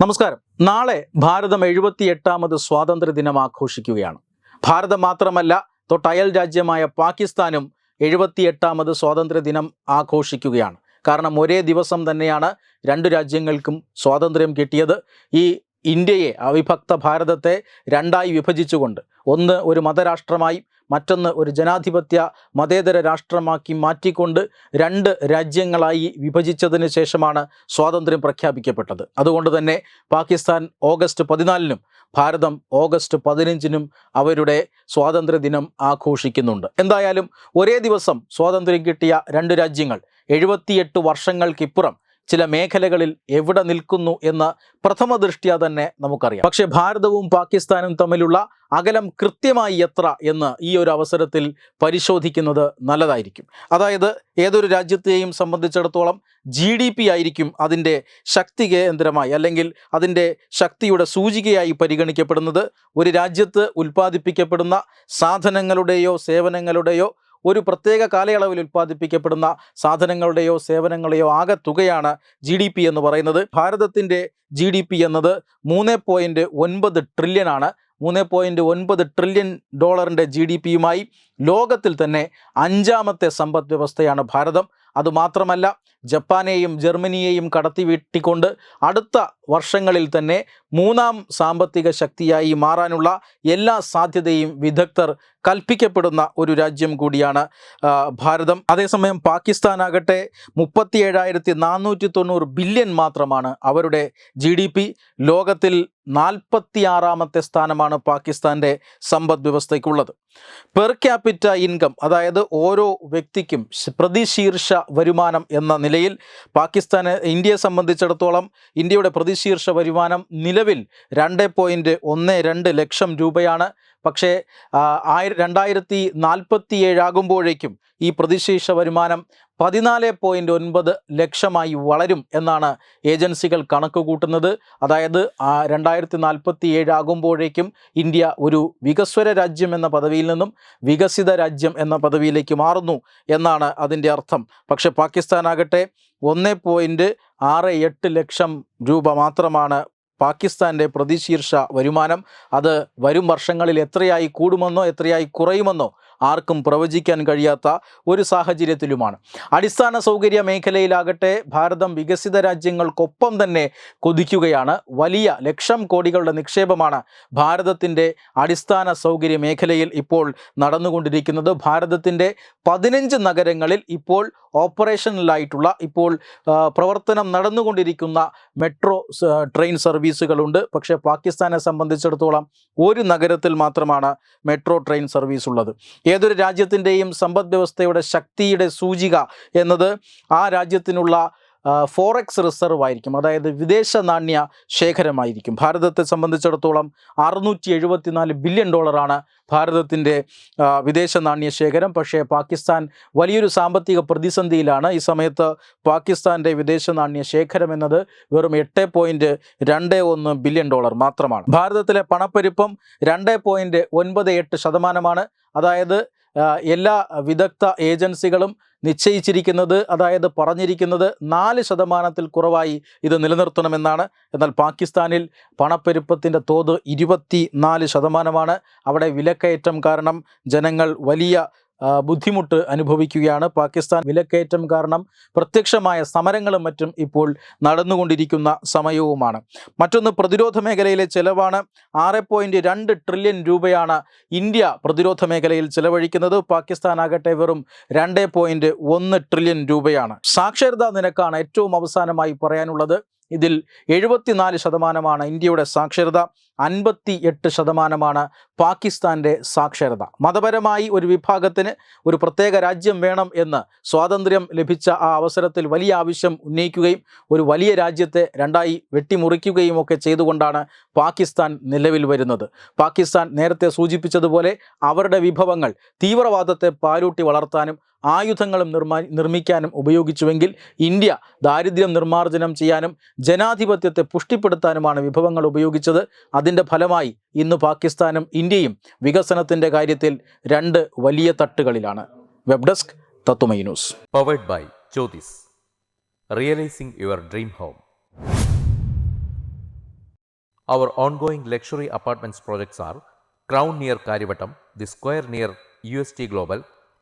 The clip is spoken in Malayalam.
നമസ്കാരം. നാളെ ഭാരതം എഴുപത്തി എട്ടാമത് സ്വാതന്ത്ര്യ ദിനം ആഘോഷിക്കുകയാണ്. ഭാരതം മാത്രമല്ല തൊട്ടയൽ രാജ്യമായ പാകിസ്ഥാനും എഴുപത്തി എട്ടാമത് സ്വാതന്ത്ര്യ ദിനം ആഘോഷിക്കുകയാണ്. കാരണം ഒരേ ദിവസം തന്നെയാണ് രണ്ട് രാജ്യങ്ങൾക്കും സ്വാതന്ത്ര്യം കിട്ടിയത്. ഈ ഇന്ത്യയെ അവിഭക്ത ഭാരതത്തെ രണ്ടായി വിഭജിച്ചുകൊണ്ട് ഒന്ന് ഒരു മതരാഷ്ട്രമായി മറ്റൊന്ന് ഒരു ജനാധിപത്യ മതേതര രാഷ്ട്രമാക്കി മാറ്റിക്കൊണ്ട് രണ്ട് രാജ്യങ്ങളായി വിഭജിച്ചതിന് ശേഷമാണ് സ്വാതന്ത്ര്യം പ്രഖ്യാപിക്കപ്പെട്ടത്. അതുകൊണ്ട് തന്നെ പാകിസ്ഥാൻ ഓഗസ്റ്റ് പതിനാലിനും ഭാരതം ഓഗസ്റ്റ് പതിനഞ്ചിനും അവരുടെ സ്വാതന്ത്ര്യ ദിനം ആഘോഷിക്കുന്നുണ്ട്. എന്തായാലും ഒരേ ദിവസം സ്വാതന്ത്ര്യം കിട്ടിയ രണ്ട് രാജ്യങ്ങൾ എഴുപത്തിയെട്ട് വർഷങ്ങൾക്കിപ്പുറം ചില മേഖലകളിൽ എവിടെ നിൽക്കുന്നു എന്ന് പ്രഥമ ദൃഷ്ട്യാ തന്നെ നമുക്കറിയാം. പക്ഷെ ഭാരതവും പാകിസ്ഥാനും തമ്മിലുള്ള അകലം കൃത്യമായി എത്ര എന്ന് ഈ ഒരു അവസരത്തിൽ പരിശോധിക്കുന്നത് നല്ലതായിരിക്കും. അതായത് ഏതൊരു രാജ്യത്തെയും സംബന്ധിച്ചിടത്തോളം ജി ഡി പി ആയിരിക്കും അതിന്റെ ശക്തി കേന്ദ്രമായി അല്ലെങ്കിൽ അതിന്റെ ശക്തിയുടെ സൂചികയായി പരിഗണിക്കപ്പെടുന്നത്. ഒരു രാജ്യത്ത് ഉൽപ്പാദിപ്പിക്കപ്പെടുന്ന സാധനങ്ങളുടെയോ സേവനങ്ങളുടെയോ ഒരു പ്രത്യേക കാലയളവിൽ ഉൽപ്പാദിപ്പിക്കപ്പെടുന്ന സാധനങ്ങളുടെയോ സേവനങ്ങളുടെയോ ആകെ തുകയാണ് ജി ഡി പി എന്ന് പറയുന്നത്. ഭാരതത്തിന്റെ ജി ഡി പി എന്നത് മൂന്ന് പോയിന്റ് ഒൻപത് ട്രില്യൺ ആണ്. മൂന്ന് പോയിന്റ് ഒൻപത് ട്രില്യൺ ഡോളറിന്റെ ജി ഡി പിയുമായി ലോകത്തിൽ തന്നെ അഞ്ചാമത്തെ സമ്പദ് വ്യവസ്ഥയാണ് ഭാരതം. അതുമാത്രമല്ല ജപ്പാനെയും ജർമ്മനിയെയും കടത്തി വീട്ടിക്കൊണ്ട് അടുത്ത വർഷങ്ങളിൽ തന്നെ മൂന്നാം സാമ്പത്തിക ശക്തിയായി മാറാനുള്ള എല്ലാ സാധ്യതയും വിദഗ്ധർ കൽപ്പിക്കപ്പെടുന്ന ഒരു രാജ്യം കൂടിയാണ് ഭാരതം. അതേസമയം പാകിസ്ഥാനാകട്ടെ മുപ്പത്തി ഏഴായിരത്തി നാനൂറ്റി തൊണ്ണൂറ് ബില്യൺ മാത്രമാണ് അവരുടെ ജി ഡി പി. ലോകത്തിൽ നാൽപ്പത്തി ആറാമത്തെ സ്ഥാനമാണ് പാകിസ്ഥാന്റെ സമ്പദ് വ്യവസ്ഥയ്ക്കുള്ളത്. പെർ ക്യാപിറ്റ ഇൻകം അതായത് ഓരോ വ്യക്തിക്കും പ്രതിശീർഷ വരുമാനം എന്ന നിലയിൽ പാകിസ്ഥാന് ഇന്ത്യയെ സംബന്ധിച്ചിടത്തോളം ഇന്ത്യയുടെ പ്രതിശീർഷ വരുമാനം നിലവിൽ രണ്ട് പോയിന്റ് ഒന്ന് രണ്ട് ലക്ഷം രൂപയാണ്. പക്ഷേ ആയിര രണ്ടായിരത്തി നാൽപ്പത്തി ഏഴാകുമ്പോഴേക്കും ഈ പ്രതിശീർഷ വരുമാനം പതിനാല് പോയിന്റ് ഒൻപത് ലക്ഷമായി വളരും എന്നാണ് ഏജൻസികൾ കണക്ക് കൂട്ടുന്നത് അതായത് രണ്ടായിരത്തി നാൽപ്പത്തി ഏഴാകുമ്പോഴേക്കും ഇന്ത്യ ഒരു വികസ്വര രാജ്യം എന്ന പദവിയിൽ നിന്നും വികസിത രാജ്യം എന്ന പദവിയിലേക്ക് മാറുന്നു എന്നാണ് അതിന്റെ അർത്ഥം. പക്ഷേ പാകിസ്ഥാനാകട്ടെ ഒന്ന് പോയിന്റ് ആറ് എട്ട് ലക്ഷം രൂപ മാത്രമാണ് പാകിസ്ഥാന്റെ പ്രതിശീർഷ വരുമാനം. അത് വരും വർഷങ്ങളിൽ എത്രയായി കൂടുമെന്നോ എത്രയായി കുറയുമെന്നോ ആർക്കും പ്രവചിക്കാൻ കഴിയാത്ത ഒരു സാഹചര്യത്തിലുമാണ്. അടിസ്ഥാന സൗകര്യ മേഖലയിലാകട്ടെ ഭാരതം വികസിത രാജ്യങ്ങൾക്കൊപ്പം തന്നെ കൊതിക്കുകയാണ്. വലിയ ലക്ഷം കോടികളുടെ നിക്ഷേപമാണ് ഭാരതത്തിന്റെ അടിസ്ഥാന സൗകര്യ മേഖലയിൽ ഇപ്പോൾ നടന്നുകൊണ്ടിരിക്കുന്നത്. ഭാരതത്തിന്റെ പതിനഞ്ച് നഗരങ്ങളിൽ ഇപ്പോൾ ഓപ്പറേഷനിലായിട്ടുള്ള ഇപ്പോൾ പ്രവർത്തനം നടന്നുകൊണ്ടിരിക്കുന്ന മെട്രോ ട്രെയിൻ സർവീസുകളുണ്ട്. പക്ഷേ പാകിസ്ഥാനെ സംബന്ധിച്ചിടത്തോളം ഒരു നഗരത്തിൽ മാത്രമാണ് മെട്രോ ട്രെയിൻ സർവീസ് ഉള്ളത് ഏതൊരു രാജ്യത്തിന്റെയും സമ്പദ് വ്യവസ്ഥയുടെ ശക്തിയുടെ സൂചിക എന്നത് ആ രാജ്യത്തിനുള്ള ഫോറക്സ് റിസർവ് ആയിരിക്കും. അതായത് വിദേശ നാണ്യ ശേഖരമായിരിക്കും. ഭാരതത്തെ സംബന്ധിച്ചിടത്തോളം അറുന്നൂറ്റി എഴുപത്തിനാല് ബില്യൺ ഡോളറാണ് ഭാരതത്തിന്റെ വിദേശ നാണ്യ ശേഖരം. പക്ഷേ പാകിസ്ഥാൻ വലിയൊരു സാമ്പത്തിക പ്രതിസന്ധിയിലാണ്. ഈ സമയത്ത് പാകിസ്ഥാന്റെ വിദേശ നാണ്യ ശേഖരം എന്നത് വെറും എട്ട് പോയിന്റ് രണ്ട് ഒന്ന് ബില്യൺ ഡോളർ മാത്രമാണ്. ഭാരതത്തിലെ പണപ്പെരുപ്പം രണ്ട് പോയിന്റ് ഒൻപത് എട്ട് ശതമാനമാണ്. അതായത് എല്ലാ വിദഗ്ധ ഏജൻസികളും നിശ്ചയിച്ചിരിക്കുന്നത് അതായത് പറഞ്ഞിരിക്കുന്നത് നാല് ശതമാനത്തിൽ കുറവായി ഇത് നിലനിർത്തണമെന്നാണ്. എന്നാൽ പാകിസ്ഥാനിൽ പണപ്പെരുപ്പത്തിന്റെ തോത് ഇരുപത്തി നാല് ശതമാനമാണ്. അവിടെ വിലക്കയറ്റം കാരണം ജനങ്ങൾ വലിയ ബുദ്ധിമുട്ട് അനുഭവിക്കുകയാണ്. പാകിസ്ഥാൻ വിലക്കയറ്റം കാരണം പ്രത്യക്ഷമായ സമരങ്ങളും മറ്റും ഇപ്പോൾ നടന്നുകൊണ്ടിരിക്കുന്ന സമയവുമാണ്. മറ്റൊന്ന് പ്രതിരോധ മേഖലയിലെ ചെലവാണ്. ആറ് പോയിന്റ് രണ്ട് ട്രില്യൺ രൂപയാണ് ഇന്ത്യ പ്രതിരോധ മേഖലയിൽ ചെലവഴിക്കുന്നത്. പാകിസ്ഥാൻ ആകട്ടെ വെറും രണ്ട് പോയിന്റ് ഒന്ന് ട്രില്യൺ രൂപയാണ്. സാക്ഷരതാ നിരക്കാണ് ഏറ്റവും അവസാനമായി പറയാനുള്ളത്. ഇതിൽ എഴുപത്തിനാല് ശതമാനമാണ് ഇന്ത്യയുടെ സാക്ഷരത അൻപത്തി എട്ട് ശതമാനമാണ് പാകിസ്ഥാന്റെ സാക്ഷരത. മതപരമായി ഒരു വിഭാഗത്തിന് ഒരു പ്രത്യേക രാജ്യം വേണം എന്ന് സ്വാതന്ത്ര്യം ലഭിച്ച ആ അവസരത്തിൽ വലിയ ആവശ്യം ഉന്നയിക്കുകയും ഒരു വലിയ രാജ്യത്തെ രണ്ടായി വെട്ടിമുറിക്കുകയും ഒക്കെ ചെയ്തുകൊണ്ടാണ് പാകിസ്ഥാൻ നിലവിൽ വരുന്നത്. പാകിസ്ഥാൻ നേരത്തെ സൂചിപ്പിച്ചതുപോലെ അവരുടെ വിഭവങ്ങൾ തീവ്രവാദത്തെ പാലൂട്ടി വളർത്താനും ആയുധങ്ങളും നിർമ്മാ നിർമ്മിക്കാനും ഉപയോഗിച്ചുവെങ്കിൽ ഇന്ത്യ ദാരിദ്ര്യം നിർമ്മാർജനം ചെയ്യാനും ജനാധിപത്യത്തെ പുഷ്ടിപ്പെടുത്താനുമാണ് വിഭവങ്ങൾ ഉപയോഗിച്ചത്. അതിന്റെ ഫലമായി ഇന്ന് പാകിസ്ഥാനും ഇന്ത്യയും വികസനത്തിന്റെ കാര്യത്തിൽ രണ്ട് വലിയ തട്ടുകളിലാണ്. വെബ് ഡെസ്ക് തത്തുമൈ news. Powered by Jyothis realising your dream home Our ongoing luxury apartments projects are Crown near Karivattam, The Square near UST Global,